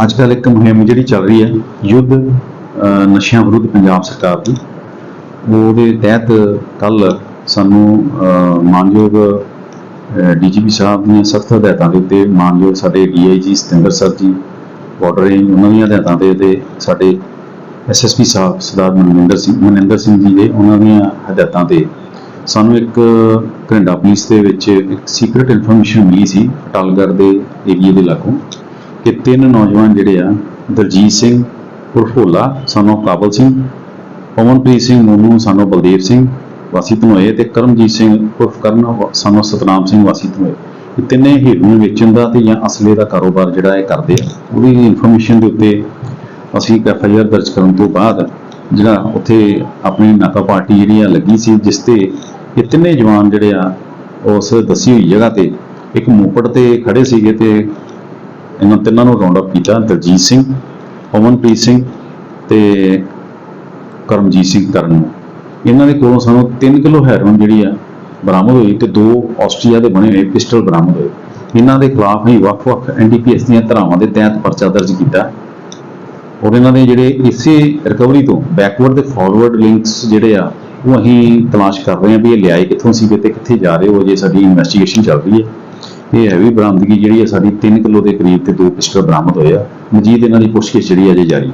ਅੱਜ ਕੱਲ੍ਹ ਇੱਕ ਮੁਹਿੰਮ ਜਿਹੜੀ ਚੱਲ ਰਹੀ ਹੈ ਯੁੱਧ ਨਸ਼ਿਆਂ ਵਿਰੁੱਧ ਪੰਜਾਬ ਸਰਕਾਰ ਦੀ। ਉਹਦੇ ਤਹਿਤ ਕੱਲ ਸਾਨੂੰ ਅ, ਮਾਨਯੋਗ ਡੀਜੀਪੀ ਸਾਹਿਬ ਦੀਆਂ ਸਖਤ ਹਦਾਇਤਾਂ ਦੇ ਉੱਤੇ ਮਾਨਯੋਗ ਸਾਡੇ DIG Satinder sir ji border range ਉਹਨਾਂ ਦੀਆਂ ਹਦਾਇਤਾਂ ਦੇ ਤੇ ਸਾਡੇ ਐਸਐਸਪੀ ਸਾਹਿਬ ਸਰਦਾਰ ਮਨਿੰਦਰ ਸਿੰਘ ਮਨਿੰਦਰ ਸਿੰਘ ਜੀ ਦੇ ਉਹਨਾਂ ਦੀਆਂ ਹਦਾਇਤਾਂ ਤੇ ਸਾਨੂੰ ਇੱਕ ਘੰਟਾ ਪੁਲਿਸ ਦੇ ਵਿੱਚ ਇੱਕ ਸੀਕ੍ਰੀਟ ਇਨਫੋਰਮੇਸ਼ਨ ਮਿਲੀ ਸੀ ਟਾਲਗੜ ਦੇ ਏਰੀਏ ਦੇ ਲਾਗੋਂ। ਕਿ ਤਿੰਨ ਨੌਜਵਾਨ ਜਿਹੜੇ ਆ ਦਰਜੀਤ ਸਿੰਘ ਉਰਫ ਸਾਨੂੰ ਕਾਬਲ ਸਿੰਘ, ਪਵਨਪ੍ਰੀਤ ਸਿੰਘ, ਮੋਨੂ, ਸਾਨੂੰ ਬਲਦੇਵ ਸਿੰਘ ਵਾਸੀ ਧਨੋਏ ਤੇ ਕਰਮਜੀਤ ਸਿੰਘ, ਉਰਫ ਕਰਨ ਸਾਨੂੰ ਸਤਨਾਮ ਸਿੰਘ ਵਾਸੀ ਧਨੋਏ। ਇਹ ਤਿੰਨੇ ਹੀਰੋਇਨ ਵੇਚਣ ਦਾ ਤੇ ਜਾਂ ਅਸਲੇ ਦਾ ਕਾਰੋਬਾਰ ਜਿਹੜਾ ਇਹ ਕਰਦੇ ਆ। ਉਹਦੀ ਇਨਫੋਰਮੇਸ਼ਨ ਦੇ ਉੱਤੇ ਅਸੀਂ ਇੱਕ ਐਫ ਆਈ ਆਰ ਦਰਜ ਕਰਨ ਤੋਂ ਬਾਅਦ ਜਿਹੜਾ ਉੱਥੇ ਆਪਣੀ ਨਾਕਾ ਪਾਰਟੀ ਜਿਹੜੀ ਆ ਲੱਗੀ ਸੀ, ਜਿਸ ਤੇ ਇਹ ਤਿੰਨੇ ਜਵਾਨ ਜਿਹੜੇ ਆ, ਉਸ ਦੱਸੀ ਹੋਈ ਜਗ੍ਹਾ ਤੇ ਇੱਕ ਮੋਪੜ ਤੇ ਖੜੇ ਸੀਗੇ ਤੇ ਇਹਨਾਂ ਤਿੰਨਾਂ ਨੂੰ ਰਾਉਂਡ ਅਪ ਕੀਤਾ, ਦਲਜੀਤ ਸਿੰਘ ਅਮਨਪ੍ਰੀਤ ਸਿੰਘ ਤੇ ਕਰਮਜੀਤ ਸਿੰਘ ਕਰਨ ਨੂੰ। ਇਹਨਾਂ ਦੇ ਕੋਲੋਂ ਸਾਨੂੰ 3 ਕਿਲੋ ਹੈਰੋਇਨ ਜਿਹੜੀ ਆ ਬਰਾਮਦ ਹੋਈ ਤੇ ਦੋ ਆਸਟਰੀਆ ਦੇ ਬਣੇ ਹੋਏ, ਪਿਸਟਲ ਬਰਾਮਦ ਹੋਏ। ਇਹਨਾਂ ਦੇ ਖਿਲਾਫ ਹੀ ਵੱਖ-ਵੱਖ ਐਨਡੀਪੀਐਸ ਦੀਆਂ ਧਾਰਾਵਾਂ ਦੇ ਤਹਿਤ ਪਰਚਾ ਦਰਜ ਕੀਤਾ। ਔਰ ਇਹਨਾਂ ਦੇ ਜਿਹੜੇ ਇਸੇ ਰਿਕਵਰੀ ਤੋਂ ਬੈਕਵਰਡ ਤੇ ਫਾਰਵਰਡ ਲਿੰਕਸ ਜਿਹੜੇ ਆ, ਉਹ ਅਸੀਂ ਤਲਾਸ਼ ਕਰ ਰਹੇ ਹਾਂ ਵੀ ਇਹ ਲਿਆਏ ਕਿੱਥੋਂ ਸੀਗੇ ਤੇ ਕਿੱਥੇ ਜਾ ਰਹੇ ਹੋ ਜੇ ਸਾਡੀ ਇਨਵੈਸਟੀਗੇਸ਼ਨ ਚੱਲ ਰਹੀ ਹੈ। ਇਹ ਹੈਵੀ ਬਰਾਮਦਗੀ ਜਿਹੜੀ ਹੈ ਸਾਡੀ 3 ਕਿਲੋ ਦੇ ਕਰੀਬ ਤੇ ਦੋ ਪਿਸਟਲ ਬਰਾਮਦ ਹੋਇਆ ਮਜੀਦ ਇਹਨਾਂ ਦੀ ਪੁੱਛਗਿੱਛ ਜਿਹੜੀ ਹੈ ਅਜੇ ਜਾਰੀ।